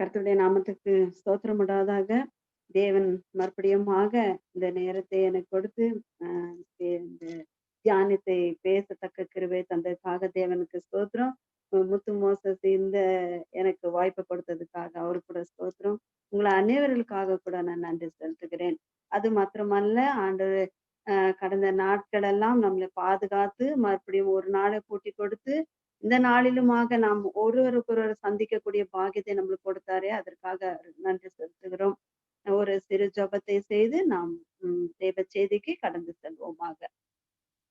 கர்த்தருடைய நாமத்துக்கு ஸ்தோத்திரம் உண்டாவதாக. தேவன் மறுபடியுமாக இந்த நேரத்தை எனக்கு கொடுத்து இந்த தியானத்தை பேசத்தக்க கிருவை தந்ததுக்காக தேவனுக்கு ஸ்தோத்திரம். முத்து மோசஸ் இந்த எனக்கு வாய்ப்பு கொடுத்ததுக்காக அவரு கூட ஸ்தோத்திரம். உங்களை அனைவர்களுக்காக கூட நான் நன்றி செலுத்துகிறேன். அது மாத்திரமல்ல ஆண்டு கடந்த நாட்களெல்லாம் நம்மளை பாதுகாத்து மறுபடியும் ஒரு நாளை கூட்டி கொடுத்து இந்த நாளிலுமாக நாம் ஒருவருக்கொருவர் சந்திக்கக்கூடிய பாக்கியத்தை நம்மளுக்கு கொடுத்தாரே அதற்காக நன்றி செலுத்துகிறோம். ஒரு சிறு ஜபத்தை செய்து நாம் உம் தேவ செய்திக்கு கடந்து செல்வோமாக.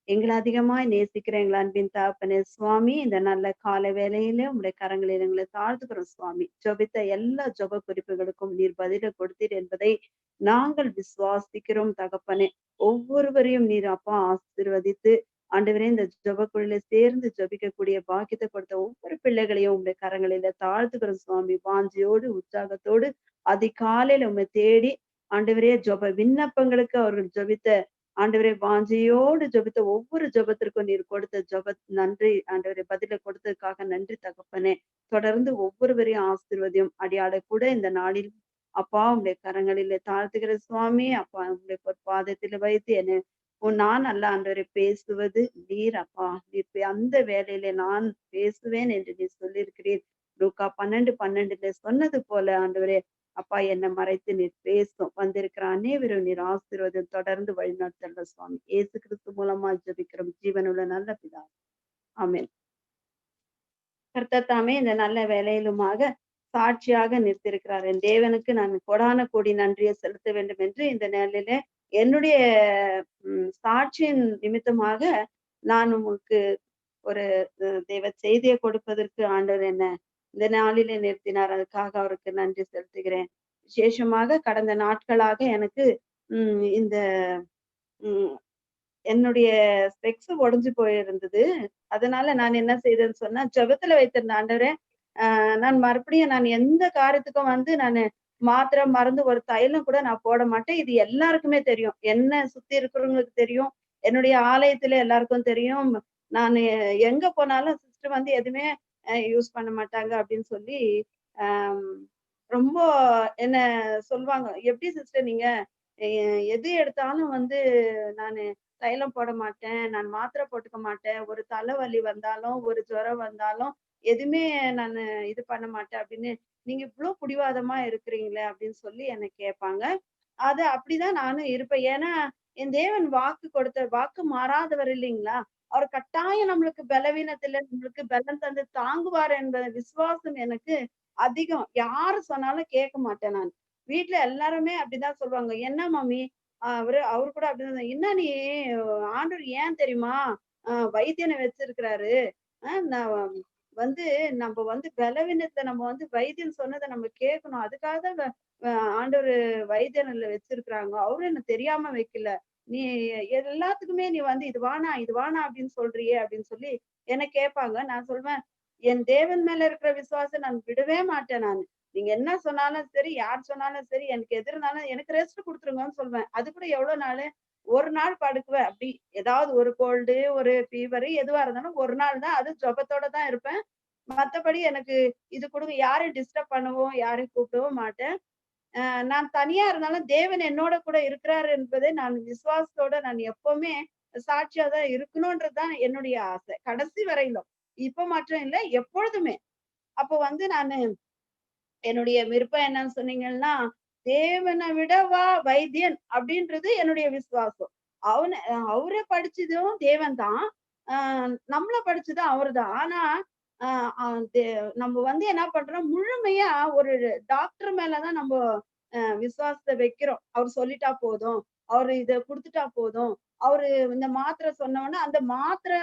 எங்களை அதிகமாய் நேசிக்கிற எங்கள் அன்பின் தாப்பனே சுவாமி இந்த நல்ல கால வேலையிலே உங்களுடைய கரங்களில் எங்களை தாழ்த்துக்கிறோம் சுவாமி. ஜபித்த எல்லா ஜப குறிப்புகளுக்கும் நீர் பதில கொடுத்தீர் என்பதை நாங்கள் விசுவாசிக்கிறோம் தகப்பனே. ஒவ்வொருவரையும் நீர் அப்பா ஆசீர்வதித்து ஆண்டவரே இந்த ஜபக்குழில சேர்ந்து ஜபிக்கக்கூடிய பாக்கியத்தை கொடுத்த ஒவ்வொரு பிள்ளைகளையும் உங்களுடைய கரங்களில தாழ்த்துக்கிற சுவாமி. வாஞ்சியோடு உற்சாகத்தோடு அதிகாலையில உண்மை தேடி ஆண்டவரே ஜப விண்ணப்பங்களுக்கு அவர்கள் ஜபித்த ஆண்டவரே வாஞ்சியோடு ஜபித்த ஒவ்வொரு ஜபத்திற்கும் நீர் கொடுத்த ஜப நன்றி ஆண்டவரை பதில கொடுத்ததுக்காக நன்றி தகப்பனே. தொடர்ந்து ஒவ்வொருவரையும் ஆசிர்வதியும் அடியாட கூட இந்த நாளில் அப்பா உங்களுடைய கரங்களில தாழ்த்துகிற சுவாமி. அப்பா உங்களுடைய பாதத்தில் வைத்து என்னை நான் அல்ல ஆண்டவரை பேசுவது நீர் அப்பா. நீர் அந்த வேலையில நான் பேசுவேன் என்று நீ சொல்லியிருக்கிறீர். லூக்கா பன்னெண்டு பன்னெண்டுல சொன்னது போல ஆண்டவரே அப்பா என்னை மறைத்து நீர் பேசும். வந்திருக்கிற அனைவரும் நீர் ஆசீர்வாதம் தொடர்ந்து வழிநடத்தல சுவாமி. ஏசு கிறிஸ்து மூலமா ஜபிக்கிறோம். ஜீவனுள்ள நல்ல பிதா. ஆமேன். கர்த்தத்தாமே இந்த நல்ல வேலையிலுமாக சாட்சியாக நிறுத்திருக்கிறார். என் தேவனுக்கு நான் கொடான கோடி நன்றியை செலுத்த வேண்டும் என்று இந்த நிலையில என்னுடைய சாட்சியின் நிமித்தமாக நான் உங்களுக்கு ஒரு தெய்வ செய்தியை கொடுப்பதற்கு ஆண்டவர் என்ன இந்த நாளிலே நிறுத்தினார். அதுக்காக அவருக்கு நன்றி செலுத்துகிறேன். விசேஷமாக கடந்த நாட்களாக எனக்கு உம் இந்த உம் என்னுடைய ஸ்பெக்ஸ் உடஞ்சு போயிருந்தது. அதனால நான் என்ன செய்தேன்னு சொன்னா ஜபத்துல வைத்திருந்த ஆண்டவரே ஆஹ் நான் மறுபடியும் நான் எந்த காரியத்துக்கும் வந்து நான் மாத்திரை மருந்து ஒரு தைலம் கூட நான் போட மாட்டேன். இது எல்லாருக்குமே தெரியும். என்ன சுத்தி இருக்கிறவங்களுக்கு தெரியும். என்னுடைய ஆலயத்துல எல்லாருக்கும் தெரியும். நான் எங்க போனாலும் சிஸ்டர் வந்து எதுவுமே யூஸ் பண்ண மாட்டாங்க அப்படின்னு சொல்லி ரொம்ப என்ன சொல்லுவாங்க எப்படி சிஸ்டர் நீங்க? எது எடுத்தாலும் வந்து நான் தைலம் போட மாட்டேன். நான் மாத்திரை போட்டுக்க மாட்டேன். ஒரு தலைவலி வந்தாலும் ஒரு ஜுரம் வந்தாலும் எதுவுமே நான் இது பண்ண மாட்டேன். அப்படின்னு நீங்க இவ்வளவு பிடிவாதமா இருக்கிறீங்களே அப்படின்னு சொல்லி என்னை கேட்பாங்க. அது அப்படிதான் நானும் இருப்பேன். ஏன்னா என் தேவன் வாக்கு கொடுத்த வாக்கு மாறாதவர் இல்லைங்களா? அவர் கட்டாயம் நம்மளுக்கு பலவீனத்துல நம்மளுக்கு பலம் தந்து தாங்குவார் என்பது விசுவாசம் எனக்கு அதிகம். யாரு சொன்னாலும் கேட்க மாட்டேன் நான். வீட்டுல எல்லாருமே அப்படிதான் சொல்லுவாங்க. என்ன மாமி? அவரு அவரு கூட அப்படிதான் என்ன நீ ஆண்டூர் ஏன் தெரியுமா? ஆஹ் வைத்தியனை வச்சிருக்கிறாரு. ஆஹ் நான் வந்து நம்ம வந்து பலவீனத்தை நம்ம வந்து வைத்தியம் சொன்னதை நம்ம கேட்கணும். அதுக்காக தான் ஆண்டவர் வைத்தியன்ல வச்சிருக்கிறாங்க. அவரும் என்ன தெரியாம வைக்கல. நீ எல்லாத்துக்குமே நீ வந்து இது வானா இது வானா அப்படின்னு சொல்றியே அப்படின்னு சொல்லி என்ன கேட்பாங்க. நான் சொல்வேன் என் தேவன் மேல இருக்கிற விசுவாசம் நான் விடவே மாட்டேன் நான். நீங்க என்ன சொன்னாலும் சரி யார் சொன்னாலும் சரி எனக்கு எதிர்னாலும் எனக்கு ரெஸ்ட் கொடுத்துருங்கன்னு சொல்வேன். அது கூட எவ்வளவு நாள் ஒரு நாள் படுக்குவேன். அப்படி ஏதாவது ஒரு கோல்டு ஒரு ஃபீவர் எதுவா இருந்தாலும் ஒரு நாள் தான். அது ஜபத்தோட தான் இருப்பேன். மற்றபடி எனக்கு இது கொடுங்க. யாரையும் டிஸ்டர்ப் பண்ணவும் யாரையும் கூப்பிடவும் மாட்டேன். நான் தனியா இருந்தாலும் தேவன் என்னோட கூட இருக்கிறார் என்பதை நான் விசுவாசத்தோட நான் எப்பவுமே சாட்சியா தான் இருக்கணும்ன்றதுதான் என்னுடைய ஆசை. கடைசி வரையிலும். இப்ப மட்டும் இல்லை. எப்பொழுதுமே. அப்போ வந்து நான் என்னுடைய விருப்பம் என்னன்னு சொன்னீங்கன்னா தேவனை விடவா வைத்தியன் அப்படின்றது என்னுடைய விசுவாசம். அவனை அவரை படிச்சதும் தேவன் தான். ஆஹ் நம்மள படிச்சதும் அவரு தான். ஆனா ஆஹ் நம்ம வந்து என்ன பண்றோம்? முழுமையா ஒரு டாக்டர் மேலதான் நம்ம விசுவாசத்தை வைக்கிறோம். அவர் சொல்லிட்டா போதும். அவரு இத கொடுத்துட்டா போதும். அவரு இந்த மாத்திரை சொன்னோன்னா அந்த மாத்திரை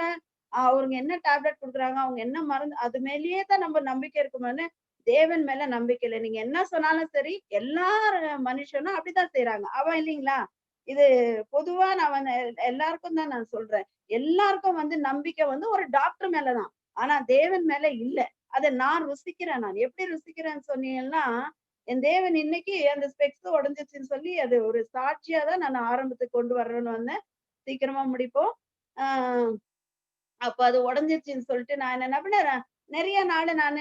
அவருங்க என்ன டேப்லெட் கொடுக்குறாங்க அவங்க என்ன மருந்து அது மேலேயே தான் நம்ம நம்பிக்கை இருக்குமான்னு தேவன் மேல நம்பிக்கை இல்லை. நீங்க என்ன சொன்னாலும் சரி எல்லா மனுஷனும் அப்படிதான் செய்யறாங்க அவன் இல்லைங்களா? இது பொதுவா நான் வந்து எல்லாருக்கும் தான் நான் சொல்றேன். எல்லாருக்கும் வந்து நம்பிக்கை வந்து ஒரு டாக்டர் மேலதான். ஆனா தேவன் மேல இல்ல. அதை நான் ருசிக்கிறேன் நான். எப்படி ருசிக்கிறேன்னு சொன்னீங்கன்னா என் தேவன் இன்னைக்கு அந்த ஸ்பெக்ஸ் உடஞ்சிச்சுன்னு சொல்லி அது ஒரு சாட்சியா தான் நான் ஆரம்பத்துக்கு கொண்டு வர்றேன்னு வந்தேன். சீக்கிரமா முடிப்போம். ஆஹ் அப்ப அது உடஞ்சிச்சுன்னு சொல்லிட்டு நான் என்ன பண்ணேன் நிறைய நாள் நான்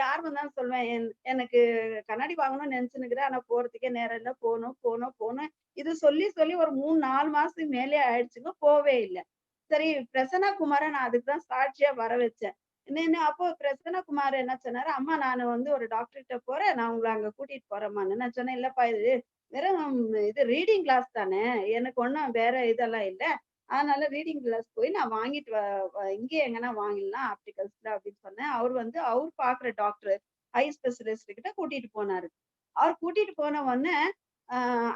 யார் வந்தாலும் சொல்லுவேன் என் எனக்கு கண்ணாடி வாங்கணும்னு நினைச்சுனுக்குறேன் ஆனா போறதுக்கே நேரம் இல்லை. போகணும் போகணும் போகணும். இது சொல்லி சொல்லி ஒரு மூணு நாலு மாசத்துக்கு மேலே ஆயிடுச்சுங்க. போவே இல்லை. சரி பிரசன்னா குமார நான் அதுக்கு தான் சாட்சியா வர வச்சேன். என்ன அப்போ பிரசன்னா குமார் என்ன சொன்னாரு? அம்மா நான் வந்து ஒரு டாக்டர்கிட்ட போறேன். நான் உங்களை அங்க கூட்டிட்டு போறேம்மான்னு. நான் சொன்னேன் இல்லப்பா இது வெறும் இது ரீடிங் கிளாஸ் தானே. எனக்கு ஒன்றும் வேற இதெல்லாம் இல்லை. அதனால ரீடிங் கிளாஸ் போய் நான் வாங்கிட்டு வ- இங்கே எங்கன்னா வாங்கிடலாம் ஆப்டிகல்ஸ்ல அப்படின்னு சொன்னேன். அவர் வந்து அவர் பாக்குற டாக்டர் ஹை ஸ்பெஷலிஸ்ட் கிட்ட கூட்டிட்டு போனாரு. அவர் கூட்டிட்டு போன உடனே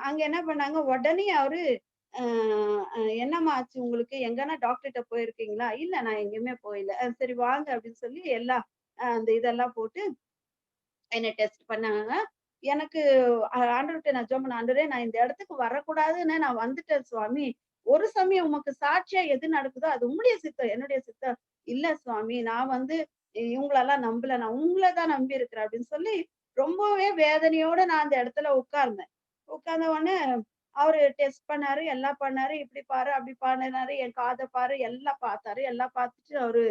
அங்க என்ன பண்ணாங்க? உடனே அவரு என்னம்மா ஆச்சு உங்களுக்கு? எங்கன்னா டாக்டர்கிட்ட போயிருக்கீங்களா? இல்ல நான் எங்கேயுமே போயில சரி வாங்க அப்படின்னு சொல்லி எல்லாம் அந்த இதெல்லாம் போட்டு என்னை டெஸ்ட் பண்ணாங்க. எனக்கு ஆ- ஆண்டவர்கிட்ட நான் ஜோம் ஆண்டவரே நான் இந்த இடத்துக்கு வரக்கூடாதுன்னு நான் வந்துட்டேன் சுவாமி. ஒரு சமயம் உமக்கு சாட்சியா எது நடக்குதோ அது உங்களுடைய சித்தம் என்னுடைய சித்தம். இல்ல சுவாமி நான் வந்து இவங்களெல்லாம் நம்பல நான் உங்களை தான் நம்பி இருக்கிறேன் அப்படின்னு சொல்லி ரொம்பவே வேதனையோட நான் அந்த இடத்துல உட்கார்ந்தேன். உட்கார்ந்த உடனே அவரு டெஸ்ட் பண்ணாரு எல்லாம் பண்ணாரு இப்படி பாரு அப்படி பண்ணினாரு என் காதை பாரு எல்லாம் பார்த்தாரு எல்லாம் பார்த்துட்டு அவரு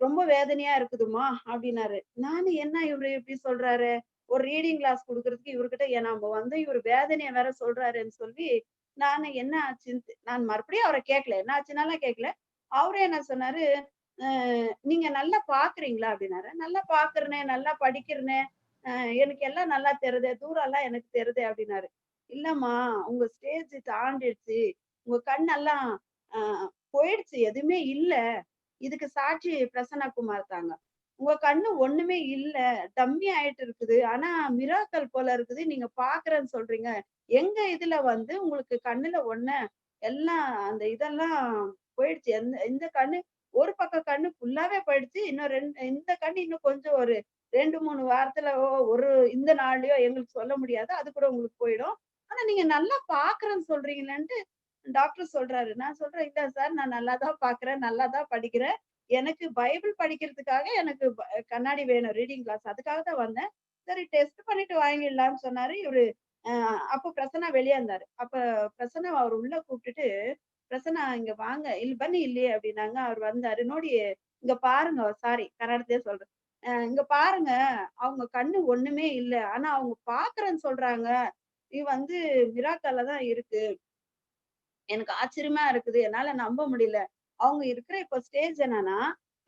ரொம்ப வேதனையா இருக்குதுமா அப்படின்னாரு. நானு என்ன இவரு இப்படி சொல்றாரு? ஒரு ரீடிங் கிளாஸ் கொடுக்கறதுக்கு இவர்கிட்ட ஏன் நம்ம வந்து இவர் வேதனைய வேற சொல்றாருன்னு சொல்லி நானு என்ன ஆச்சுன்னு நான் மறுபடியும் அவரை கேட்கல என்ன ஆச்சுனாலாம் கேட்கல அவரே என்ன சொன்னாரு நீங்க நல்லா பாக்குறீங்களா? அப்படின்னாரு. நல்லா பாக்குறனே நல்லா படிக்கிறனே. எனக்கு எல்லாம் நல்லா தெரியுது தூரம் எல்லாம் எனக்கு தெரியுது அப்படின்னாரு. இல்லம்மா உங்க ஸ்டேஜ் தாண்டிடுச்சு. உங்க கண்ணெல்லாம் ஆஹ் போயிடுச்சு. எதுவுமே இல்ல. இதுக்கு சாட்சி பிரசன்னா குமார் தாங்க. உங்க கண்ணு ஒண்ணுமே இல்ல. டம்மி ஆயிட்டு இருக்குது. ஆனா மிராக்கல் போல இருக்குது. நீங்க பாக்குறேன்னு சொல்றீங்க. எங்க இதுல வந்து உங்களுக்கு கண்ணுல ஒண்ணு எல்லாம் அந்த இதெல்லாம் போயிடுச்சு. எந்த இந்த கண்ணு ஒரு பக்கம் கண்ணு ஃபுல்லாவே போயிடுச்சு. இன்னும் ரெண்டு இந்த கண்ணு இன்னும் கொஞ்சம் ஒரு ரெண்டு மூணு வாரத்துல ஒரு இந்த நாள்லயோ எங்களுக்கு சொல்ல முடியாது. அது கூட உங்களுக்கு போயிடும். ஆனா நீங்க நல்லா பாக்குறேன்னு சொல்றீங்களேன்ட்டு டாக்டர் சொல்றாரு. நான் சொல்றேன் இல்ல சார் நான் நல்லா தான் பாக்குறேன் நல்லா தான் படிக்கிறேன். எனக்கு பைபிள் படிக்கிறதுக்காக எனக்கு கண்ணாடி வேணும் ரீடிங் கிளாஸ். அதுக்காக தான் வந்தேன். சரி டெஸ்ட் பண்ணிட்டு வாங்கிடலாம்னு சொன்னாரு. இவரு அஹ் அப்போ பிரசன்னா வெளியே இருந்தாரு. அப்ப பிரசனா அவர் உள்ள கூப்பிட்டுட்டு பிரசனா இங்க வாங்க. இல்ல பண்ணி இல்லையே அப்படின்னாங்க. அவர் வந்தாரு. நோடி இங்க பாருங்க. சாரி கன்னடத்தையே சொல்றேன். இங்க பாருங்க. அவங்க கண்ணு ஒண்ணுமே இல்ல. ஆனா அவங்க பாக்குறேன்னு சொல்றாங்க. இது வந்து மிராக்கல்ல தான் இருக்கு. எனக்கு ஆச்சரியமா இருக்குது. என்னால நம்ப முடியல. அவங்க இருக்கிற இப்ப ஸ்டேஜ் என்னன்னா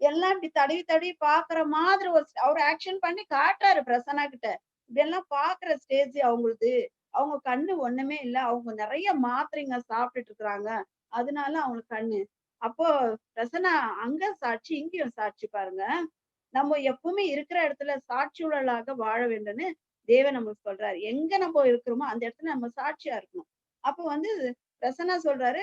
எல்லாம் இப்படி தடவி தடவி பாக்குற மாதிரி ஒரு அவர் ஆக்ஷன் பண்ணி காட்டுறாரு பிரசனா கிட்ட. இதெல்லாம் பாக்குற ஸ்டேஜ் அவங்களுது. அவங்க கண்ணு ஒண்ணுமே இல்ல. அவங்க நிறைய மாத்திரைங்க சாப்பிட்டுட்டு இருக்கிறாங்க. அதனால அவங்களுக்கு கண்ணு. அப்போ பிரசனா அங்க சாட்சி இங்கேயும் சாட்சி பாருங்க. நம்ம எப்பவுமே இருக்கிற இடத்துல சாட்சியுள்ளலாக வாழ வேண்டும்னு தேவன் நமக்கு சொல்றாரு. எங்க நம்ம இருக்கிறோமோ அந்த இடத்துல நம்ம சாட்சியா இருக்கணும். அப்போ வந்து பிரசன்னா சொல்றாரு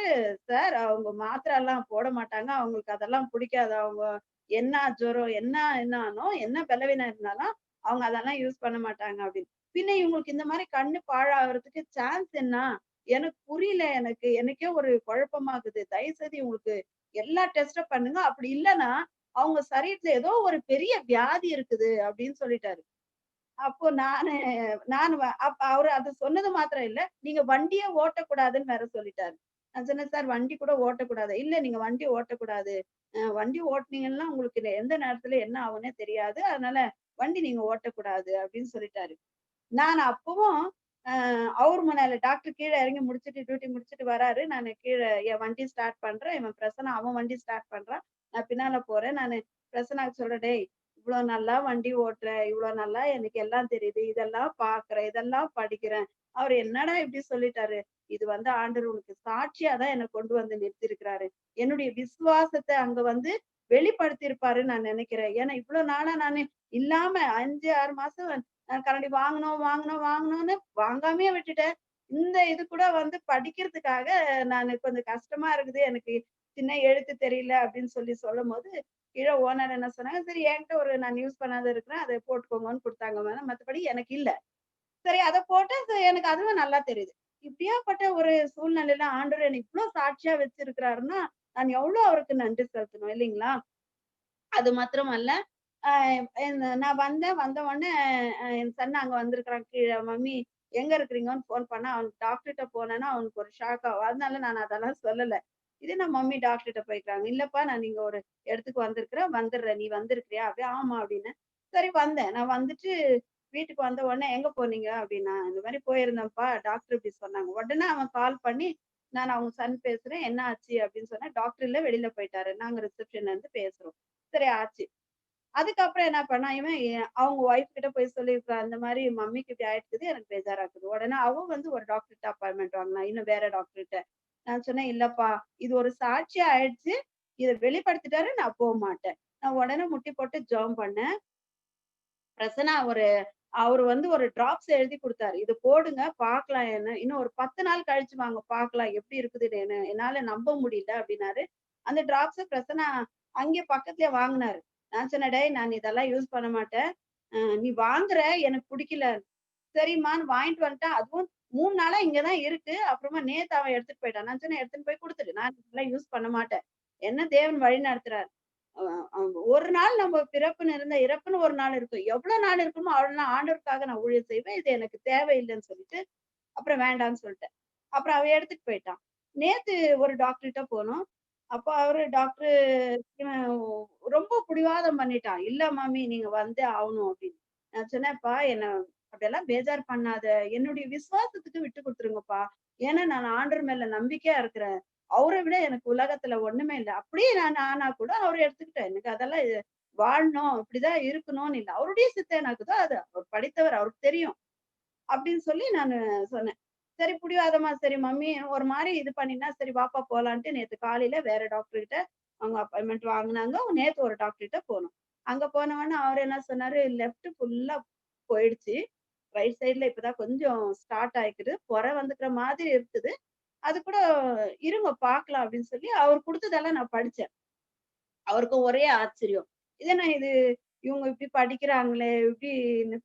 சார் அவங்க மாத்திரை எல்லாம் போட மாட்டாங்க. அவங்களுக்கு அதெல்லாம் பிடிக்காது. அவங்க என்ன ஜுரம் என்ன என்னானோ என்ன பலவீனம் இருந்தாலும் அவங்க அதெல்லாம் யூஸ் பண்ண மாட்டாங்க அப்படின்னு. பின்ன இவங்களுக்கு இந்த மாதிரி கண்ணு பாழாகிறதுக்கு சான்ஸ் என்ன? எனக்கு புரியல எனக்கு. எனக்கே ஒரு குழப்பமாகுது. தயவு செய்து உங்களுக்கு எல்லா டெஸ்டும் பண்ணுங்க. அப்படி இல்லைன்னா அவங்க சரீரத்துல ஏதோ ஒரு பெரிய வியாதி இருக்குது அப்படின்னு சொல்லிட்டாரு. அப்போ நானு நான் அப்ப அவரு அது சொன்னது மாத்திரம் இல்ல. நீங்க வண்டியே ஓட்டக்கூடாதுன்னு வேற சொல்லிட்டாரு. நான் சொன்னேன் சார் வண்டி கூட ஓட்டக்கூடாது. இல்ல நீங்க வண்டி ஓட்டக்கூடாது. வண்டி ஓட்டுனீங்கன்னா உங்களுக்கு எந்த நேரத்துல என்ன ஆகும்னே தெரியாது. அதனால வண்டி நீங்க ஓட்டக்கூடாது. அப்படின்னு சொல்லிட்டாரு. நான் அப்பவும் அவர் முன்னால டாக்டர் கீழே இறங்கி முடிச்சிட்டு டியூட்டி முடிச்சுட்டு வராரு. நான் கீழே என் வண்டி ஸ்டார்ட் பண்றேன். இவன் பிரசனா அவன் வண்டி ஸ்டார்ட் பண்றான். நான் பின்னால போறேன். நான் பிரசனாக்கு சொல்றேன் டேய் இவ்வளவு நல்லா வண்டி ஓட்டுற இவ்வளவு நல்லா எனக்கு எல்லாம் தெரியுது இதெல்லாம் பாக்குறேன் இதெல்லாம் படிக்கிறேன். அவர் என்னடா இப்படி சொல்லிட்டாரு? இது வந்து ஆண்டவர் உனக்கு சாட்சியா தான் என்னை கொண்டு வந்து நிறுத்திருக்கிறாரு என்னுடைய விசுவாசத்தை அங்க வந்து வெளிப்படுத்தியிருப்பாரு நான் நினைக்கிறேன். ஏன்னா இவ்வளவு நாளா நானு இல்லாம அஞ்சு ஆறு மாசம் நான் கரண்டி வாங்கணும் வாங்கணும் வாங்கணும்னு வாங்காமே விட்டுட்டேன். இந்த இது கூட வந்து படிக்கிறதுக்காக நான் கொஞ்சம் கஷ்டமா இருக்குது. எனக்கு சின்ன எழுத்து தெரியல அப்படின்னு சொல்லி சொல்லும் போது கீழே ஓனர் என்ன சொன்னாங்க சரி என்கிட்ட ஒரு நான் யூஸ் பண்ணாத இருக்கிறேன் அதை போட்டுக்கோங்கன்னு கொடுத்தாங்க மேடம் மற்றபடி எனக்கு இல்ல. சரி அதை போட்டு எனக்கு அதுவும் நல்லா தெரியுது. இப்படியாப்பட்ட ஒரு சூழ்நிலையில ஆண்டவர் எனக்கு இவ்வளவு சாட்சியா வச்சிருக்கிறாருன்னா நான் எவ்வளவு அவருக்கு நன்றி செலுத்தணும் இல்லைங்களா? அது மாத்திரமல்ல ஆஹ் நான் வந்தேன் வந்த உடனே என் சன் அங்க வந்திருக்கிறான் கீழே மம்மி எங்க இருக்கிறீங்கன்னு போன் பண்ணா அவன் டாக்டர்கிட்ட போனேன்னா அவனுக்கு ஒரு ஷாக் ஆகும். அதனால நான் அதெல்லாம் சொல்லல. இதே நான் மம்மி டாக்டர்கிட்ட போய்க்கிறாங்க. இல்லப்பா நான் நீங்க ஒரு இடத்துக்கு வந்திருக்கிறேன் வந்துடுறேன். நீ வந்திருக்கிறியா? அப்படியே ஆமா அப்படின்னு. சரி வந்தேன். நான் வந்துட்டு வீட்டுக்கு வந்த உடனே எங்க போனீங்க? அப்படின்னா இந்த மாதிரி போயிருந்தேன்ப்பா. டாக்டர் இப்படி சொன்னாங்க. உடனே அவன் கால் பண்ணி நான் அவங்க சன் பேசுறேன். என்ன ஆச்சு? அப்படின்னு சொன்னா டாக்டர் இல்ல வெளியில போயிட்டாரு. நாங்க ரிசப்ஷன்ல இருந்து பேசுறோம். சரி ஆச்சு. அதுக்கப்புறம் என்ன பண்ணா இவன் அவங்க ஒய்ஃப் கிட்ட போய் சொல்லியிருக்கான் அந்த மாதிரி மம்மிக்கு இப்படி ஆயிடுக்குது எனக்கு பேஜாராக்குது உடனே அவன் வந்து ஒரு டாக்டர்கிட்ட அப்பாயின்மெண்ட் வாங்கினா இன்னும் வேற டாக்டர்கிட்ட நான் சொன்னேன் இல்லப்பா இது ஒரு சாட்சியா ஆயிடுச்சு இதை வெளிப்படுத்திட்டாரு நான் போக மாட்டேன். நான் உடனே முட்டி போட்டு ஜாம் பண்ணேன். பிரசனா ஒரு அவர் வந்து ஒரு டிராப்ஸ் எழுதி கொடுத்தாரு. இது போடுங்க பாக்கலாம் என்ன. இன்னும் ஒரு பத்து நாள் கழிச்சு வாங்க பாக்கலாம் எப்படி இருக்குது என்ன. என்னால நம்ப முடியல அப்படின்னாரு. அந்த டிராப்ஸ் பிரசனா அங்கே பக்கத்துலயே வாங்கினாரு. நான் சொன்னடே நான் இதெல்லாம் யூஸ் பண்ண மாட்டேன். நீ வாங்குற எனக்கு பிடிக்கல. சரிம்மான்னு வாங்கிட்டு வந்துட்டேன் அதுவும் மூணு நாளா இங்கதான் இருக்கு. அப்புறமா நேத்து அவன் எடுத்துட்டு போயிட்டான். நான் சொன்னேன் எடுத்துட்டு போய் கொடுத்துட்டு நான் இதெல்லாம் யூஸ் பண்ண மாட்டேன். என்ன தேவன் வழி நடத்துறாரு? ஒரு நாள் நம்ம பிறப்புன்னு இருந்த இறப்புன்னு ஒரு நாள் இருக்கும். எவ்வளவு நாள் இருக்குமோ அவ்வளவு நாள் ஆண்டவருக்காக நான் ஊழியர் செய்வேன். இது எனக்கு தேவையில்லைன்னு சொல்லிட்டு அப்புறம் வேண்டாம்னு சொல்லிட்டேன். அப்புறம் அவன் எடுத்துட்டு போயிட்டான். நேத்து ஒரு டாக்டர்கிட்ட போனோம். அப்போ அவரு டாக்டர் ரொம்ப பிடிவாதம் பண்ணிட்டான். இல்ல மாமி நீங்க வந்து ஆகணும் அப்படின்னு. நான் சொன்னேன்ப்பா என்ன அப்படியெல்லாம் பேஜார் பண்ணாத. என்னுடைய விசுவாசத்துக்கு விட்டு கொடுத்துருங்கப்பா. ஏன்னா நான் ஆண்டர் மேல நம்பிக்கையா இருக்கிறேன். அவரை விட எனக்கு உலகத்துல ஒண்ணுமே இல்லை. அப்படியே நான் ஆனா கூட அவரை எடுத்துக்கிட்டேன். எனக்கு அதெல்லாம் வாழணும் இப்படிதான் இருக்கணும்னு இல்லை. அவருடைய சித்தம் எனக்குதோ அது. அவர் படித்தவர் அவருக்கு தெரியும். அப்படின்னு சொல்லி நான் சொன்னேன். சரி புடிவாதமா சரி மம்மி ஒரு மாதிரி இது பண்ணினா சரி வாப்பா போலான்ட்டு நேத்து காலையில வேற டாக்டர் கிட்ட அவங்க அப்பாயின்மெண்ட் வாங்கினாங்க. நேத்து ஒரு டாக்டர் கிட்ட போனோம். அங்க போனவொடனே அவர் என்ன சொன்னாரு லெஃப்ட் ஃபுல்லா போயிடுச்சு. ரைட் சைடுல இப்பதான் கொஞ்சம் ஸ்டார்ட் ஆயிக்குது. புற வந்துக்கிற மாதிரி இருக்குது. அது கூட இருங்க பார்க்கலாம் அப்படின்னு சொல்லி அவர் கொடுத்ததெல்லாம் நான் படிச்சேன். அவருக்கு ஒரே ஆச்சரியம். இதே நான் இது? இவங்க இப்படி படிக்கிறாங்களே இப்படி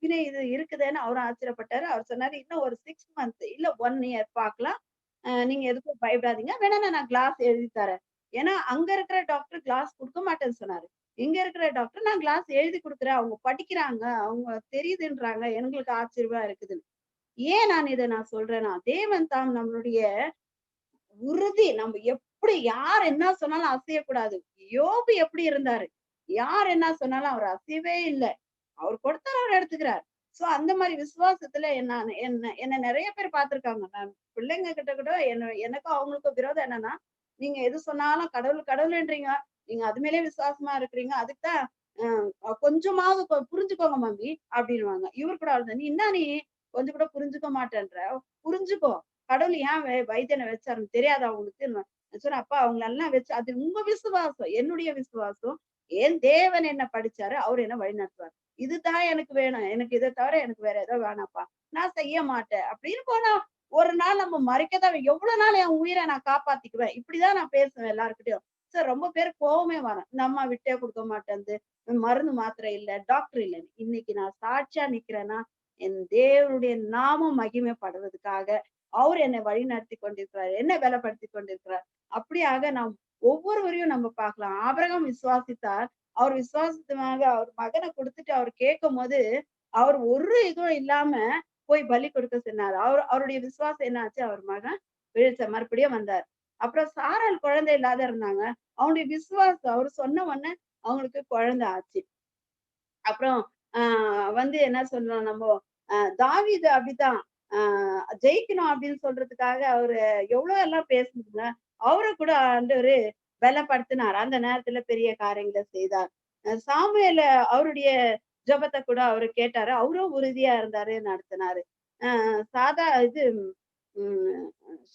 பின்ன இது இருக்குதேன்னு அவரும் ஆச்சரியப்பட்டாரு. அவர் சொன்னாரு இன்னும் ஒரு சிக்ஸ் மந்த் இல்ல ஒன் இயர் பார்க்கலாம். நீங்க எதுக்கும் பயப்படாதீங்க. வேணா நான் கிளாஸ் எழுதி தரேன். ஏன்னா அங்க இருக்கிற டாக்டர் கிளாஸ் கொடுக்க மாட்டேன்னு சொன்னாரு. இங்க இருக்கிற டாக்டர் நான் கிளாஸ் எழுதி கொடுக்குறேன். அவங்க படிக்கிறாங்க. அவங்க தெரியுதுன்றாங்க. எங்களுக்கு ஆச்சரியமா இருக்குதுன்னு ஏன் நான் இதை நான் சொல்றேன்னா தேவன் தாம் நம்மளுடைய உறுதி. நம்ம எப்படி யார் என்ன சொன்னாலும் அசையக்கூடாது. யோபு எப்படி இருந்தாரு? யார் என்ன சொன்னாலும் அவர் அசையவே இல்லை. அவர் கொடுத்தாரு அவர் எடுத்துக்கிறார். சோ அந்த மாதிரி விசுவாசத்துல என்ன என்ன என்ன நிறைய பேர் பார்த்திருக்காங்க. நான் பிள்ளைங்க கிட்ட கூட என்ன எனக்கும் அவங்களுக்கும் விரோதம் என்னன்னா நீங்க எது சொன்னாலும் கடவுள் கடவுள்ன்றீங்க. நீங்க அது மேலே விசுவாசமா இருக்கிறீங்க. அதுக்குதான் ஆஹ் கொஞ்சமாவது புரிஞ்சுக்கோங்க மம்மி அப்படின்னுவாங்க. இவர் கூட அவ்வளவுதான். நீ என்ன நீ? கொஞ்சம் கூட புரிஞ்சுக்க மாட்டேன்ற. புரிஞ்சுக்கோ. கடவுள் ஏன் வை- வைத்தியனை வச்சாருன்னு தெரியாது அவங்களுக்கு சொன்ன அப்பா அவங்களை எல்லாம் வச்சு அது உங்க விசுவாசம் என்னுடைய விசுவாசம். ஏன் தேவன் என்ன படிச்சாரு அவர் என்ன வழி நடத்துவார் இதுதான் எனக்கு வேணும். எனக்கு இதை தவிர எனக்கு வேற ஏதோ வேணாப்பா. நான் செய்ய மாட்டேன். அப்படின்னு போனா ஒரு நாள் நம்ம மறைக்கதான் எவ்வளவு நாள் என் உயிரை நான் காப்பாத்திக்குவேன்? இப்படிதான் நான் பேசுவேன் எல்லாருக்கிட்டையும் சார் ரொம்ப பேர் கோவமே வரும் இந்த அம்மா விட்டே கொடுக்க மாட்டேங்குது மருந்து மாத்திரை இல்ல டாக்டர் இல்லைன்னு இன்னைக்கு நான் சாட்சியா நிக்கிறேன்னா என் தேவனுடைய நாமம் மகிமைப்படுவதற்காக அவர் என்னை வழி நடத்தி கொண்டிருக்கிறார் என்ன வேலைப்படுத்தி கொண்டிருக்கிறார். அப்படியாக நாம் ஒவ்வொருவரையும் நம்ம பார்க்கலாம். ஆபரகம் விசுவாசித்தார். அவர் விசுவாசத்துமாக அவர் மகனை கொடுத்துட்டு அவர் கேட்கும் போது அவர் ஒரு இதுவும் இல்லாம போய் பலி கொடுக்க சொன்னார். அவர் அவருடைய விசுவாசம் என்ன ஆச்சு? அவர் மகன் விழிச்ச மறுபடியும் வந்தார். அப்புறம் சாரால் குழந்தை இல்லாத இருந்தாங்க. அவனுடைய விசுவாசம் அவர் சொன்ன உடனே அவங்களுக்கு குழந்தை ஆச்சு. அப்புறம் ஆஹ் வந்து என்ன சொல்றோம் நம்ம தாவிது தாவீது அப்படித்தான் ஆஹ் ஜெயிக்கணும் அப்படின்னு சொல்றதுக்காக அவரு எவ்வளவு எல்லாம் பேசுனதுங்க அவரை கூட ஆண்டவரு பலப்படுத்தினார். அந்த நேரத்துல பெரிய காரியங்களை செய்தார். அஹ் சாமுவேல அவருடைய ஜபத்தை கூட அவரு கேட்டாரு. அவரும் உறுதியா இருந்தாரு நடத்தினாரு. ஆஹ் சாதா இது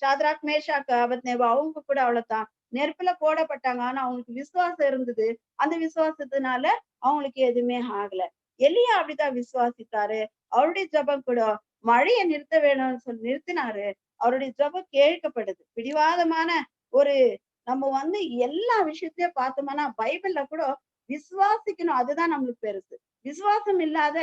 ஷாத்ராக் மேஷாக் அவத்னேவா அவங்க கூட அவ்வளவுதான். நெருப்புல போடப்பட்டாங்க. ஆனா அவங்களுக்கு விசுவாசம் இருந்தது. அந்த விசுவாசத்தினால அவங்களுக்கு எதுவுமே ஆகல. எலியா அப்படிதான் விசுவாசித்தாரு. அவருடைய ஜெபம் கூட மழையை நிறுத்த வேணும்னு சொல்லி நிறுத்தினாரு. அவருடைய ஜெபம் கேட்கப்படுது. பிடிவாதமான ஒரு நம்ம வந்து எல்லா விஷயத்தையும் பார்த்தோம்னா பைபிள்ல கூட விசுவாசிக்கணும். அதுதான் நம்மளுக்கு பெருசு. விசுவாசம் இல்லாத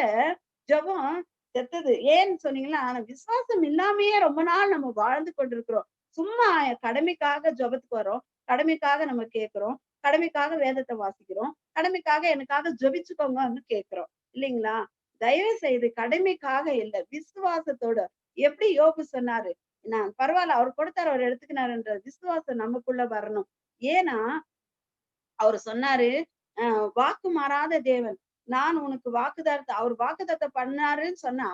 ஜெபம் செத்தது. ஏன்னு சொன்னீங்களா ஆனா விசுவாசம் இல்லாமயே ரொம்ப நாள் நம்ம வாழ்ந்து கொண்டிருக்கிறோம். சும்மா கடமைக்காக ஜபத்துக்கு வரோம் கடமைக்காக நம்ம கேட்கிறோம். கடமைக்காக வேதத்தை வாசிக்கிறோம். கடமைக்காக எனக்காக ஜபிச்சுக்கோங்கன்னு கேட்கிறோம். இல்லைங்களா? தயவு செய்து கடமைக்காக இல்ல விசுவாசத்தோட. எப்படி யோபு சொன்னாரு? நான் பரவாயில்ல அவர் கொடுத்தாரு அவர் எடுத்துக்கினாருன்ற விசுவாசம் நமக்குள்ள வரணும். ஏன்னா அவர் சொன்னாரு வாக்கு மாறாத தேவன். நான் உனக்கு வாக்குதாரத்தை அவர் வாக்குதாரத்தை பண்ணாருன்னு சொன்னா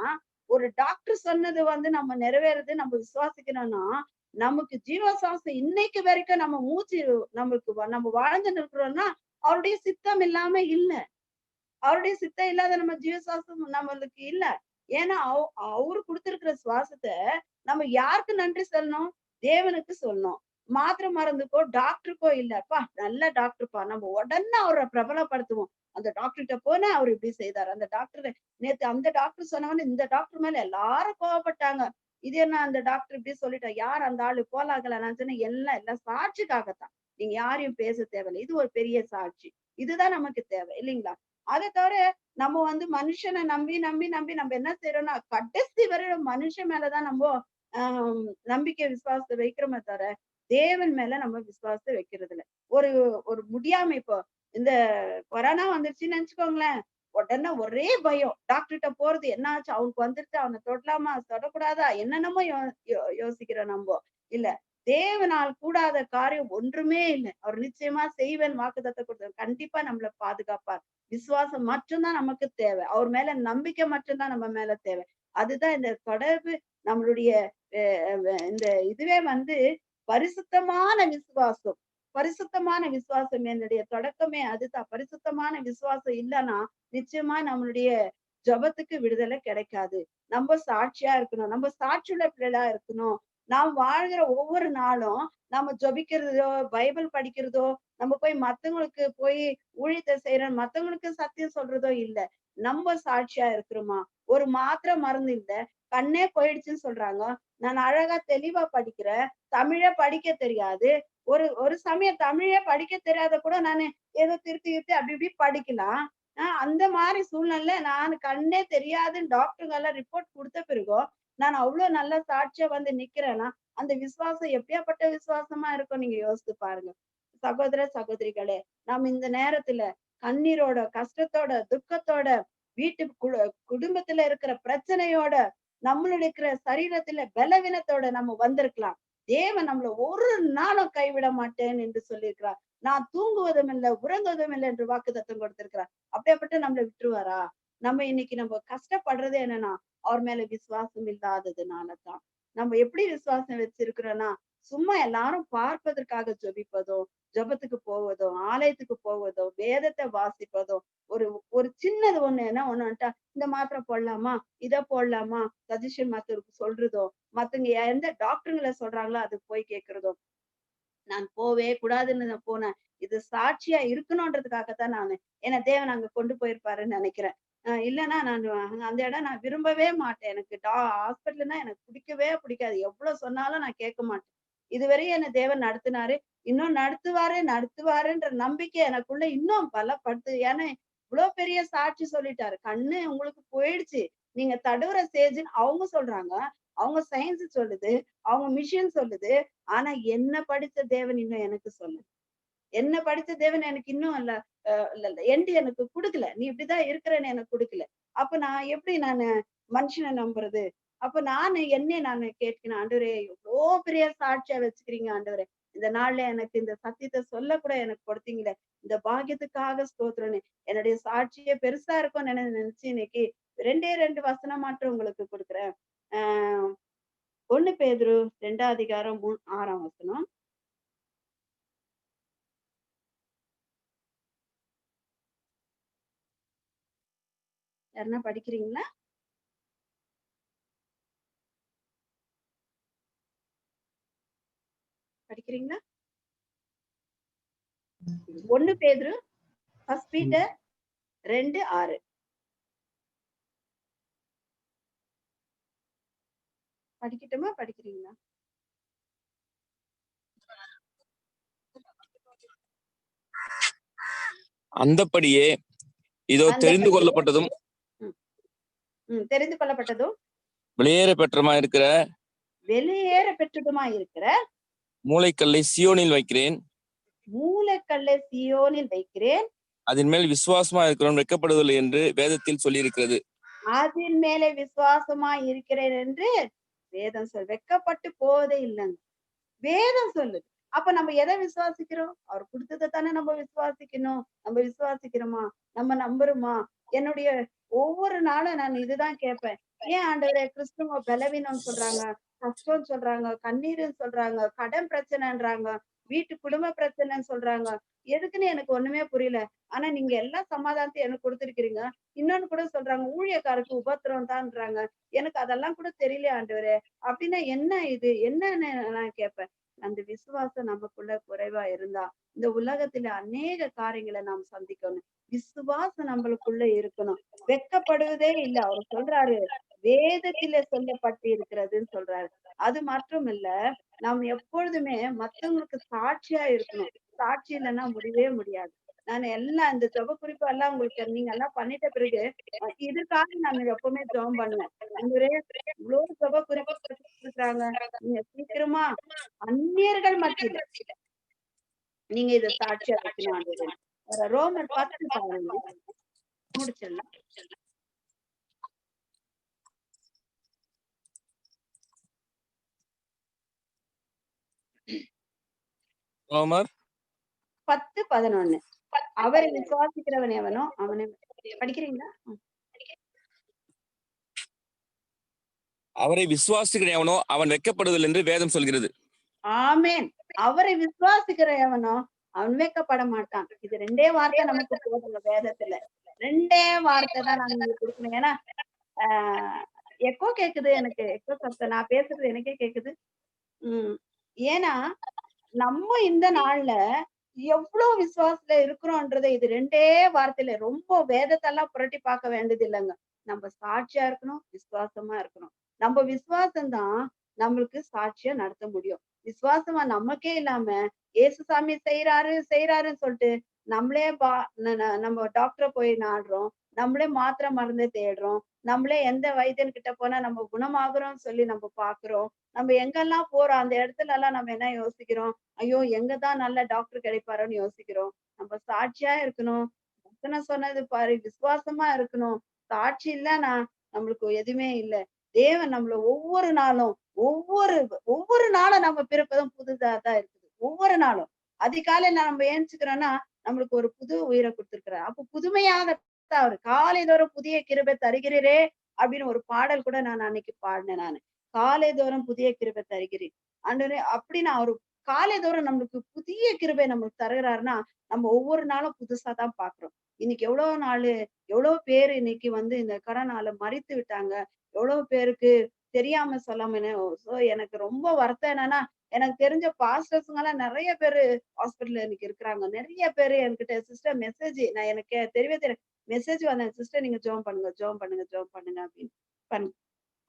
ஒரு டாக்டர் சொன்னது வந்து நம்ம நிறைவேறது நம்ம விசுவாசிக்கணும்னா நமக்கு ஜீவசுவாசம் இன்னைக்கு வரைக்கும் நம்ம மூச்சு நம்மளுக்கு நம்ம வாழ்ந்து இருக்கிறோம்னா அவருடைய சித்தம் இல்லாம இல்ல. அவருடைய சித்தம் இல்லாத நம்ம ஜீவசுவாசம் நம்மளுக்கு இல்ல. ஏன்னா அவ- அவரு கொடுத்திருக்கிற சுவாசத்தை நம்ம யாருக்கு நன்றி சொல்லணும்? தேவனுக்கு சொல்லணும். மாத்திரை மருந்துக்கோ டாக்டருக்கோ இல்லப்பா நல்ல டாக்டர்ப்பா நம்ம உடனே அவரை பிரபலப்படுத்துவோம். அந்த டாக்டர்கிட்ட போனா அவர் இப்படி செய்தாரு. அந்த டாக்டர் நேத்து அந்த டாக்டர் சொன்னவன இந்த டாக்டர் மேல எல்லாரும் கோவப்பட்டாங்க. இது என்ன அந்த டாக்டர் இப்படி சொல்லிட்டா? யார் அந்த ஆளு? போலாகல நான் சொன்னேன் எல்லாம் எல்லாம் சாட்சிக்காகத்தான். நீங்க யாரையும் பேச தேவையில்லை. இது ஒரு பெரிய சாட்சி. இதுதான் நமக்கு தேவை இல்லைங்களா? அதை தவிர நம்ம வந்து மனுஷனை நம்பி நம்பி நம்பி நம்ம என்ன செய்யறோம்னா கடைசி வரை மனுஷன் மேலதான் நம்ம ஆஹ் நம்பிக்கை விசுவாசத்தை வைக்கிறோமே தவிர தேவன் மேல நம்ம விசுவாசத்தை வைக்கிறது இல்ல ஒரு ஒரு முடியாம இப்போ இந்த கொரோனா வந்துருச்சுன்னு நினைச்சுக்கோங்களேன். உடனே ஒரே பயம். டாக்டர்கிட்ட போறது என்ன ஆச்சு அவனுக்கு வந்துருச்சு? அவனை தொடலாமா? தொடக்கூடாதா? என்னென்னமோ யோ யோ- யோசிக்கிறோம் நம்ம. இல்ல தேவனால் கூடாத காரியம் ஒன்றுமே இல்லை. அவர் நிச்சயமா செய்வேன் வாக்குதத்தை கொடுத்தார் கண்டிப்பா நம்மளை பாதுகாப்பார். விசுவாசம் மட்டும்தான் நமக்கு தேவை. அவர் மேல நம்பிக்கை மட்டும்தான் நம்ம மேல தேவை. அதுதான் இந்த தொடர்பு. நம்மளுடைய அஹ், இந்த இதுவே வந்து பரிசுத்தமான விசுவாசம். பரிசுத்தமான விசுவாசம் என்னுடைய தொடக்கமே அதுதான். பரிசுத்தமான விசுவாசம் இல்லைன்னா நிச்சயமா நம்மளுடைய ஜபத்துக்கு விடுதலை கிடைக்காது. நம்ம சாட்சியா இருக்கணும். நம்ம சாட்சியுள்ள பிள்ளைகளா இருக்கணும். நாம் வாழ்கிற ஒவ்வொரு நாளும் நம்ம ஜபிக்கிறதோ பைபிள் படிக்கிறதோ நம்ம போய் மத்தவங்களுக்கு போய் ஊழியத்தை செய்யறோம் மத்தவங்களுக்கு சத்தியம் சொல்றதோ இல்ல. நம்ம சாட்சியா இருக்கிறோமா? ஒரு மாத்திரை மருந்து இல்ல. கண்ணே போயிடுச்சுன்னு சொல்றாங்க. நான் அழகா தெளிவா படிக்கிறேன். தமிழ படிக்க தெரியாது. ஒரு ஒரு சமயம் தமிழே படிக்க தெரியாத கூட நான் ஏதோ திருத்தி திருத்தி அப்படி இப்படி படிக்கலாம். ஆஹ் அந்த மாதிரி சூழ்நிலை நான் கண்ணே தெரியாதுன்னு டாக்டருங்க எல்லாம் ரிப்போர்ட் கொடுத்த பிறகும் நான் அவ்வளவு நல்ல சாட்சியா வந்து நிக்கிறேன்னா அந்த விசுவாசம் எப்படியாப்பட்ட விசுவாசமா இருக்கும் நீங்க யோசித்து பாருங்க. சகோதர சகோதரிகளே நாம் இந்த நேரத்துல கண்ணீரோட கஷ்டத்தோட துக்கத்தோட வீட்டு கு- குடும்பத்துல இருக்கிற பிரச்சனையோட நம்மளுடைய சரீரத்துல பலவீனத்தோட நம்ம வந்திருக்கலாம். தேவன் நம்மள ஒரு நாளும் கைவிட மாட்டேன் என்று சொல்லியிருக்கிறார். நான் தூங்குவதும் இல்லை உறங்குவதும் இல்லை என்று வாக்குத்தத்தம் கொடுத்திருக்கிறார். அப்படியேப்பட்ட நம்மளை விட்டுருவாரா? நம்ம இன்னைக்கு நம்ம கஷ்டப்படுறது என்னன்னா அவர் மேல விசுவாசம் இல்லாததுனாலதான். நம்ம எப்படி விசுவாசம் வச்சிருக்கிறோம்னா சும்மா எல்லாரும் பார்ப்பதற்காக ஜபிப்பதோ ஜெபத்துக்கு போவதோ ஆலயத்துக்கு போவதோ வேதத்தை வாசிப்பதோ ஒரு ஒரு சின்னது ஒண்ணு என்ன ஒண்ணுட்டா வந்துட்டா இந்த மாத்திரை போடலாமா இத போடலாமா சஜஷன் மத்தவருக்கு சொல்றதோ மத்தவங்க எந்த டாக்டருங்களை சொல்றாங்களோ அதுக்கு போய் கேக்குறதோ நான் போவே கூடாதுன்னு நான் போனேன் இது சாட்சியா இருக்கணும்ன்றதுக்காகத்தான் நான் என்ன தேவன் அங்க கொண்டு போயிருப்பாருன்னு நினைக்கிறேன். ஆஹ் இல்லைன்னா நான் அந்த இடம் நான் விரும்பவே மாட்டேன் எனக்கு டா ஹாஸ்பிட்டல்னா எனக்கு பிடிக்கவே பிடிக்காது எவ்வளவு சொன்னாலும் நான் கேட்க மாட்டேன். இதுவரையும் என்ன தேவன் நடத்தினாரு. இன்னும் நடத்துவாரு நடத்துவாருன்ற நம்பிக்கை எனக்குள்ள இன்னும் பலப்படுத்து ஏன்னா இவ்வளவு பெரிய சாட்சி சொல்லிட்டாரு. கண்ணு உங்களுக்கு போயிடுச்சு. நீங்க தடுவுற ஸ்டேஜ்னு அவங்க சொல்றாங்க. அவங்க சயின்ஸ் சொல்லுது. அவங்க மிஷின் சொல்லுது. ஆனா என்ன படிச்ச தேவன் இன்னும் எனக்கு சொல்லு என்ன படிச்ச தேவன் எனக்கு இன்னும் இல்ல எண்டு எனக்கு கொடுக்கல. நீ இப்படிதான் இருக்கிறேன்னு எனக்கு கொடுக்கல. அப்ப நான் எப்படி நான் மனுஷனை நம்புறது? அப்ப நான் என்ன நான் கேட்கிறேன் ஆண்டவரே எவ்வளோ பெரிய சாட்சியா வச்சுக்கிறீங்க ஆண்டவரே. இந்த நாள்ல எனக்கு இந்த சத்தியத்தை சொல்ல கூட எனக்கு கொடுத்தீங்களே. இந்த பாக்கியத்துக்காக ஸ்தோத்திரன்னு என்னுடைய சாட்சியே பெருசா இருக்கும் நினைச்சு இன்னைக்கு ரெண்டே ரெண்டு வசனம் மாற்றம் உங்களுக்கு கொடுக்குறேன். ஆஹ் ஒண்ணு பேதுரு ரெண்டாம் அதிகாரம் மூணு ஆறாம் வசனம். யாருன்னா படிக்கிறீங்களா? படிக்கிறீங்களா ஒண்ணு பேதுரு ஃபர்ஸ்ட் பீட்டர் ரெண்டு ஆறு. படிக்கட்டுமா? படிக்கிறீங்களா? அந்தப்படியே இதோ தெரிந்து. கொள்ளப்பட்டதும் தெரிந்து கொள்ளப்பட்டதும் வெளியேற பெற்றமா இருக்கிற வெளியேற பெற்றதுமா இருக்கிற மூளைக்கல்லை சியோனில் வைக்கிறேன். மூலக்கல்லை சியோனில் வைக்கிறேன். அதன் மேல் விசுவாசமா இருக்கிறவன் வைக்கப்படுவதில்லை என்று வேதத்தில் சொல்லியிருக்கிறது. அதன் மேலே விசுவாசமா இருக்கிறேன் என்று வேதம் சொல் வெக்கப்பட்டு போவதே இல்லைங்க. வேதம் சொல்லுது. அப்ப நம்ம எதை விசுவாசிக்கிறோம்? அவர் கொடுத்ததை தானே நம்ம விசுவாசிக்கணும். நம்ம விசுவாசிக்கிறோமா? நம்ம நம்புறோமா? என்னுடைய ஒவ்வொரு நாளும் நான் இதுதான் கேட்பேன். ஏன் ஆண்டவரே கிறிஸ்துவ பலவீனம் சொல்றாங்க? கஷ்டம் சொல்றாங்க கண்ணீர்னு சொல்றாங்க கடன் பிரச்சனைன்றாங்க வீட்டு குடும்ப பிரச்சனைன்னு சொல்றாங்க. எதுக்குன்னு எனக்கு ஒண்ணுமே புரியல. ஆனா நீங்க எல்லா சமாதானத்தையும் எனக்கு கொடுத்துருக்கீங்க இன்னொன்னு கூட சொல்றாங்க ஊழியக்காரருக்கு உபத்திரம் தான்றாங்க எனக்கு அதெல்லாம் கூட தெரியல ஆண்டவரே. அப்படின்னா என்ன இது? என்னன்னு நான் கேட்பேன். அந்த விசுவாசம் நமக்குள்ள குறைவா இருந்தா இந்த உலகத்துல அநேக காரியங்களை நாம் சந்திக்கணும். விசுவாசம் நம்மளுக்குள்ள இருக்கணும். வெக்கப்படுவதே இல்ல. அவர் சொல்றாரு வேதத்தில சொல்லப்பட்டு இருக்கிறதுன்னு சொல்றாரு. அது மட்டும் இல்ல நாம் எப்பொழுதுமே மத்தவங்களுக்கு சாட்சியா இருக்கணும். சாட்சி இல்லைன்னா முடியவே முடியாது. நான் எல்லாம் இந்த ஜெப குறிப்பு எல்லாம் உங்களுக்கு நீங்க எல்லாம் பண்ணிட்ட பிறகு இதுக்காக நான் எப்பவுமே ஜெபம் பண்ணுவேன் இவ்வளவு ஜெப குறிப்பு கொடுத்திருக்காங்க நீங்க சீக்கிரமா அந்நியர்கள் மத்தியில நீங்க இத சாட்சியா வைக்கணும் ரோமர் பத்து பாருங்க. முடிச்சிடலாம். ரோமர் பத்து பதினொன்னு. அவரை விசுவாசிக்கிறவன் எவனோ அவனை படிக்கிறீங்களா. அவரை விசுவாசிக்கிற எவனோ அவன் வெட்கப்படுவதில்லை என்று வேதம் சொல்கிறது. ஆமென். அவரை விசுவாசிக்கிற எவனோ அவன் வைக்கப்பட மாட்டான். இது ரெண்டே வார்த்தை நமக்கு போதுங்க வேதத்துல. ரெண்டே வார்த்தை தான் நான் உங்களுக்கு கொடுக்கணும். ஏன்னா ஆஹ் எக்கோ கேக்குது எனக்கு. எக்கோ சத்தம். நான் பேசுறது எனக்கே கேக்குது. உம் ஏன்னா நம்ம இந்த நாள்ல எவ்வளவு விசுவாசத்துல இருக்கிறோன்றதை இது ரெண்டே வார்த்தையில ரொம்ப வேதத்தெல்லாம் புரட்டி பார்க்க வேண்டியது இல்லைங்க. நம்ம சாட்சியா இருக்கணும் விசுவாசமா இருக்கணும். நம்ம விசுவாசம் தான் நம்மளுக்கு சாட்சியா நடத்த முடியும். விசுவாசமா நமக்கே இல்லாம ஏசுசாமி செய்யறாரு செய்யறாருன்னு சொல்லிட்டு நம்மளே பா ந- நம்ம டாக்டரை போய் நாடுறோம். நம்மளே மாத்திரை மருந்தே தேடுறோம். நம்மளே எந்த வைத்தியன் கிட்ட போனா நம்ம குணமாகறோம் சொல்லி நம்ம பாக்குறோம். நம்ம எங்கெல்லாம் போறோம்? அந்த இடத்துல எல்லாம் நம்ம என்ன யோசிக்கிறோம்? ஐயோ எங்கதான் நல்ல டாக்டர் கிடைப்பாரோன்னு யோசிக்கிறோம். நம்ம சாட்சியா இருக்கணும். பக்தனை சொன்னது பாரு விசுவாசமா இருக்கணும். சாட்சி இல்லைன்னா நம்மளுக்கு எதுவுமே இல்ல. தேவன் நம்மள ஒவ்வொரு நாளும் ஒவ்வொரு ஒவ்வொரு நாளும் நம்ம பிறப்பதும் புதுதா தான் இருக்குது. ஒவ்வொரு நாளும். அதிகாலையில நம்ம ஏஞ்சுக்கிறோம்னா நம்மளுக்கு ஒரு புது உயிரை கொடுத்துருக்குறாரு. அப்ப புதுமையாக அவர் காலைதோறும் புதிய கிருபை தருகிறீரே அப்படின்னு ஒரு பாடல் கூட நான் அன்னைக்கு பாடினேன் நானு. காலைதோறும் புதிய கிருபை தருகிறேன் ஆண்டவரே அப்படி நான் ஒரு காலைதோறும் நம்மளுக்கு புதிய கிருபை நம்மளுக்கு தருகிறாருன்னா நம்ம ஒவ்வொரு நாளும் புதுசா தான் பாக்குறோம். இன்னைக்கு எவ்வளவு நாள் எவ்வளவு பேர் இன்னைக்கு வந்து இந்த கடனால மறித்து விட்டாங்க. எவ்வளவு பேருக்கு தெரியாம சொல்லாம சோ எனக்கு ரொம்ப வருத்தம் என்னன்னா எனக்கு தெரிஞ்ச பாஸ்டர்ஸுங்க எல்லாம் நிறைய பேரு ஹாஸ்பிட்டல் இன்னைக்கு இருக்கிறாங்க. நிறைய பேரு என்கிட்ட சிஸ்டர் மெசேஜ் நான் எனக்கு தெரியவே தெரியும் மெசேஜ் வந்தேன் சிஸ்டர் நீங்க ஜோம் பண்ணுங்க ஜோம் பண்ணுங்க ஜோம் பண்ணுங்க அப்படின்னு பண்ணு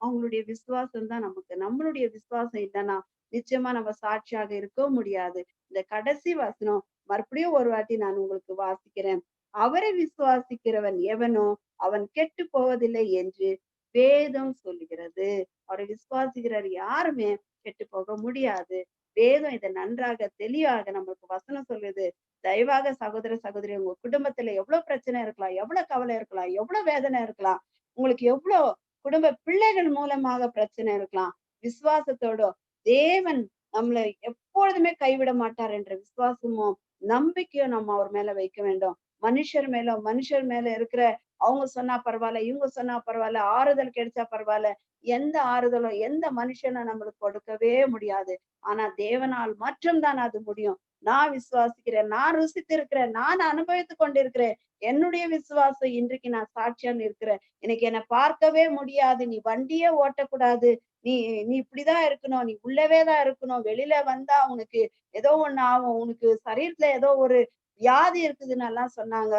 அவங்களுடைய விசுவாசம் தான் நமக்கு. நம்மளுடைய விசுவாசம் இல்லைன்னா நிச்சயமா நம்ம சாட்சியாக இருக்கவும் முடியாது. இந்த கடைசி வசனம் மறுபடியும் ஒரு வாட்டி நான் உங்களுக்கு வாசிக்கிறேன். அவரை விசுவாசிக்கிறவன் எவனோ அவன் கெட்டு போவதில்லை என்று வேதம் சொல்லுகிறது. அவரை விசுவாசிக்கிறார் யாருமே கெட்டு போக முடியாது. வேதம் இதை நன்றாக தெளிவாக நம்மளுக்கு வசனம் சொல்லுது. தயவாக சகோதர சகோதரி உங்க குடும்பத்துல எவ்வளவு பிரச்சனை இருக்கலாம் எவ்வளவு கவலை இருக்கலாம் எவ்வளவு வேதனை இருக்கலாம் உங்களுக்கு எவ்வளவு குடும்ப பிள்ளைகள் மூலமாக பிரச்சனை இருக்கலாம் விசுவாசத்தோட தேவன் நம்மளை எப்பொழுதுமே கைவிட மாட்டார் என்ற விசுவாசமும் நம்பிக்கையும் நம்ம அவர் மேல வைக்க வேண்டும். மனுஷர் மேல மனுஷர் மேல இருக்கிற அவங்க சொன்னா பரவாயில்ல இவங்க சொன்னா பரவாயில்ல ஆறுதல் கிடைச்சா பரவாயில்ல எந்த ஆறுதலும் எந்த மனுஷனும் நம்மளுக்கு கொடுக்கவே முடியாது. ஆனா தேவனால் மட்டும்தான் அது முடியும். நான் விசுவாசிக்கிறேன் நான் ருசித்து இருக்கிறேன் நான் அனுபவித்து கொண்டிருக்கிறேன். என்னுடைய விசுவாசம் இன்றைக்கு நான் சாட்சியா இருக்கிறேன் எனக்கு என்னை பார்க்கவே முடியாது. நீ வண்டியே ஓட்டக்கூடாது. நீ நீ இப்படிதான் இருக்கணும். நீ உள்ளவே தான் இருக்கணும். வெளியில வந்தா உனக்கு ஏதோ ஒண்ணு ஆகும். உனக்கு சரீரத்துல ஏதோ ஒரு வியாதி இருக்குதுன்னு எல்லாம் சொன்னாங்க.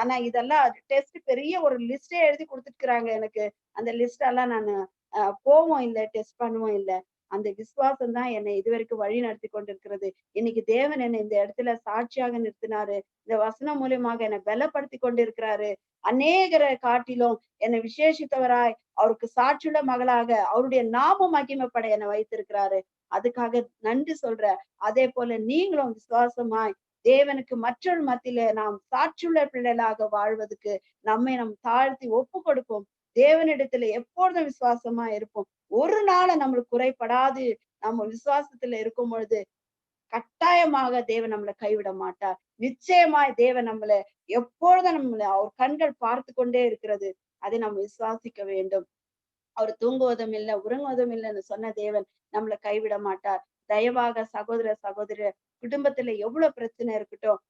ஆனா இதெல்லாம் டெஸ்ட் பெரிய ஒரு லிஸ்டே எழுதி கொடுத்துருக்குறாங்க எனக்கு. அந்த லிஸ்ட் எல்லாம் நான் போவோம் இல்லை டெஸ்ட் பண்ணுவோம் இல்லை. அந்த விசுவாசம் தான் என்னை இதுவரைக்கும் வழி நடத்தி கொண்டிருக்கிறது. இன்னைக்கு தேவன் என்னை இந்த இடத்துல சாட்சியாக நிறுத்தினாரு. இந்த வசனம் மூலியமாக என்னை பலப்படுத்தி கொண்டிருக்கிறாரு. அநேகரை காட்டிலும் என்னை விசேஷித்தவராய் அவருக்கு சாட்சியுள்ள மகளாக அவருடைய நாம மகிமைப்பட என்னை வைத்திருக்கிறாரு. அதுக்காக நன்றி சொல்ற அதே போல நீங்களும் விசுவாசமாய் தேவனுக்கு மற்றொரு மத்தியில நாம் சாட்சியுள்ள பிள்ளைகளாக வாழ்வதற்கு நம்மை நம் தாழ்த்தி ஒப்பு கொடுப்போம். தேவனிடத்துல எப்பொழுதும் விசுவாசமா இருப்போம். ஒரு நாள நம்மளுக்கு குறைபடாது. நம்ம விசுவாசத்துல இருக்கும் பொழுது கட்டாயமாக தேவன் நம்மளை கைவிட மாட்டார். நிச்சயமாய் தேவன் நம்மளை எப்பொழுதும் நம்மளை அவர் கண்கள் பார்த்து கொண்டே இருக்கிறது. அதை நம்ம விசுவாசிக்க வேண்டும். அவர் தூங்குவதும் இல்லை உறங்குவதும் இல்லைன்னு சொன்ன தேவன் நம்மளை கைவிட மாட்டார். தயவாக சகோதர சகோதர குடும்பத்துல எவ்வளவு பிரச்சனை இருக்கட்டும்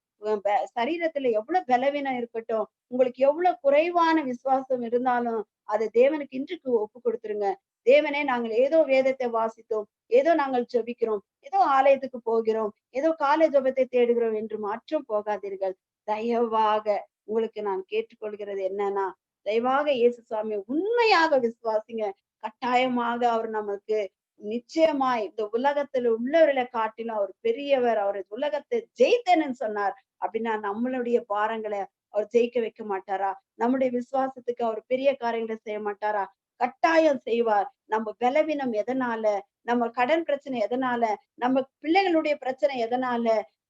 சரீரத்துல எவ்வளவு பலவீனம் இருக்கட்டும் உங்களுக்கு எவ்வளவு குறைவான விசுவாசம் இருந்தாலும் அதை தேவனுக்கு இன்றைக்கு ஒப்பு கொடுத்துருங்க. தேவனே நாங்கள் ஏதோ வேதத்தை வாசித்தோம் ஏதோ நாங்கள் ஜபிக்கிறோம் ஏதோ ஆலயத்துக்கு போகிறோம் ஏதோ காலை ஜபத்தை தேடுகிறோம் என்று மாற்றம் போகாதீர்கள். தயவாக உங்களுக்கு நான் கேட்டுக்கொள்கிறது என்னன்னா தயவாக இயேசு சுவாமி உண்மையாக விசுவாசிங்க. கட்டாயமாக அவர் நமக்கு நிச்சயமாய் இந்த உலகத்துல உள்ளவர்களை காட்டிலும் அவர் பெரியவர் அவர் உலகத்தை ஜெயித்தேன்னு சொன்னார். அப்படின்னா நம்மளுடைய பாரங்களை அவர் ஜெயிக்க வைக்க மாட்டாரா? நம்முடைய விசுவாசத்துக்கு அவர் பெரிய காரியங்களை செய்ய மாட்டாரா? கட்டாயம் செய்வார். நம்ம பலவீனம் எதனால? நம்ம கடன் பிரச்சனை எதனால? நம்ம பிள்ளைகளுடைய பிரச்சனை எதனால?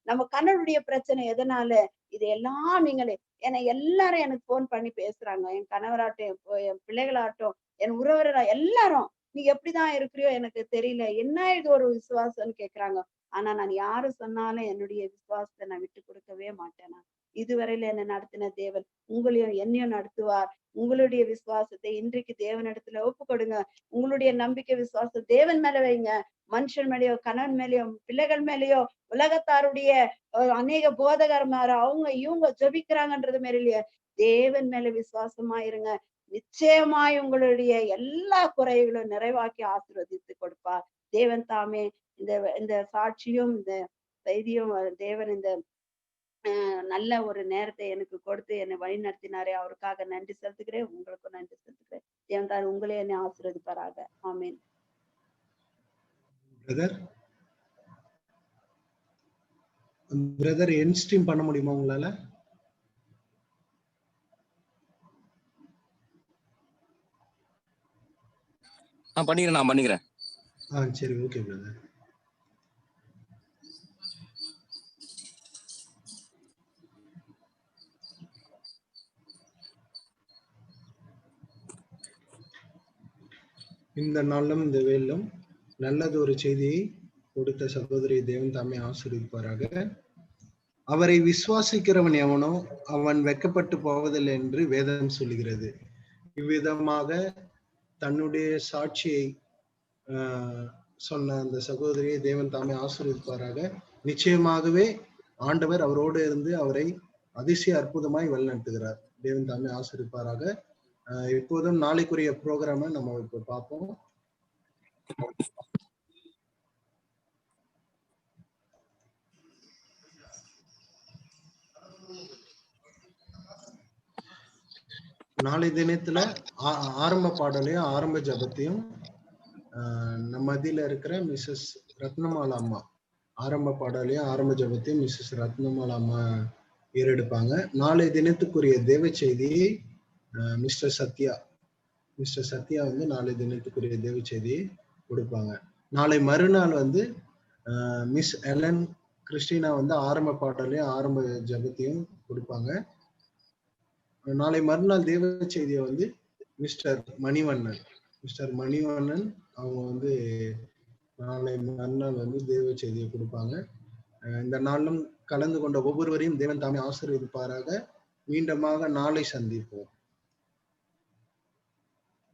நம்ம கணவனுடைய பிரச்சனை எதனால? இது எல்லாம் நீங்களே ஏன்னா எல்லாரும் எனக்கு போன் பண்ணி பேசுறாங்க. என் கணவராட்டும் என் பிள்ளைகளாட்டும் என் உறவினரா என் உறவரா எல்லாரும். நீ எப்படிதான் இருக்கிறியோ எனக்கு தெரியல. என்ன இது ஒரு விசுவாசம்னு கேக்குறாங்க. ஆனா நான் யாரு சொன்னாலும் என்னுடைய விசுவாசத்தை நான் விட்டு கொடுக்கவே மாட்டேனா இதுவரையில என்ன நடத்தின தேவன் உங்களையும் என்னையும் நடத்துவார். உங்களுடைய விசுவாசத்தை இன்றைக்கு தேவனிடத்துல ஒப்பு கொடுங்க. உங்களுடைய நம்பிக்கை விசுவாசம் தேவன் மேல வைங்க. மனுஷன் மேலயோ கணவன் மேலேயோ பிள்ளைகள் மேலயோ உலகத்தாருடைய அநேக அநேக போதகர்மார அவங்க இவங்க ஜெபிக்கிறாங்கன்றது மேலயே தேவன் மேல விசுவாசமா இருங்க. நிச்சயமாய் உங்களுடைய எல்லா குறைகளும் நிறைவாக்கி ஆசிர்வதித்து கொடுப்பார். தேவன் தாமே இந்த இந்த சாட்சியும் இந்த செய்தியும் தேவன் இந்த நல்ல ஒரு நேரத்தை எனக்கு கொடுத்து என்னை வழி நடத்தினாரே அவருக்காக நன்றி செலுத்துகிறேன். உங்களுக்கும் நன்றி செலுத்துகிறேன். தேவன் தான் உங்களே என்னை ஆசிர்வதிப்பாராக. ஆமீன். பிரதர் பிரதர் என் ஸ்ட்ரீம் பண்ண முடியுமா உங்களால? நான் பண்ணிக்கிறேன் நான் பண்ணிக்கிறேன். ஆ சரி ஓகே பிரதர் இந்த நாளிலும் இந்த வேலும் நல்லது ஒரு செய்தியை கொடுத்த சகோதரி தேவன் தாமே ஆசிரியப்பாராக அவரை விசுவாசிக்கிறவன் எவனோ அவன் வெக்கப்பட்டு போவதில்லை என்று வேதம் சொல்லுகிறது. இவ்விதமாக தன்னுடைய சாட்சியை ஆஹ், சொன்ன அந்த சகோதரியை தேவன் தாமே ஆசீர்வதிப்பாராக. நிச்சயமாகவே ஆண்டவர் அவரோடு இருந்து அவரை அதிசய அற்புதமாய் வழிநடத்துகிறார். தேவன் தாமே ஆசிரியப்பாராக இப்போதும் நாளைக்குரிய ப்ரோக்ராமை நம்ம இப்போ பார்ப்போம். நாளை தினத்துல ஆ- ஆரம்ப பாடலையும் ஆரம்ப ஜபத்தையும் நம்ம மதியில இருக்கிற மிஸ்ஸஸ் ரத்னமாலா அம்மா. ஆரம்ப பாடலையும் ஆரம்ப ஜபத்தையும் மிஸ்ஸஸ் ரத்னமாலா அம்மா ஏறெடுப்பாங்க. நாளை தினத்துக்குரிய தேவ செய்தியை மிஸ்டர் சத்யா மிஸ்டர் சத்யா வந்து நாளை தினத்துக்குரிய தேவ செய்தியை கொடுப்பாங்க. நாளை மறுநாள் வந்து மிஸ் எலன் கிறிஸ்டினா வந்து ஆரம்ப பாடலையும் ஆரம்ப ஜபத்தையும் கொடுப்பாங்க. நாளை மறுநாள் தேவ செய்தியை வந்து மிஸ்டர் மணிவண்ணன். மிஸ்டர் மணிவண்ணன் அவங்க வந்து நாளை மறுநாள் வந்து தேவ செய்தியை கொடுப்பாங்க. இந்த நாளும் கலந்து கொண்ட ஒவ்வொருவரையும் தேவன் தாமே ஆசீர்வதிப்பாராக. மீண்டமாக நாளை சந்திப்போம்.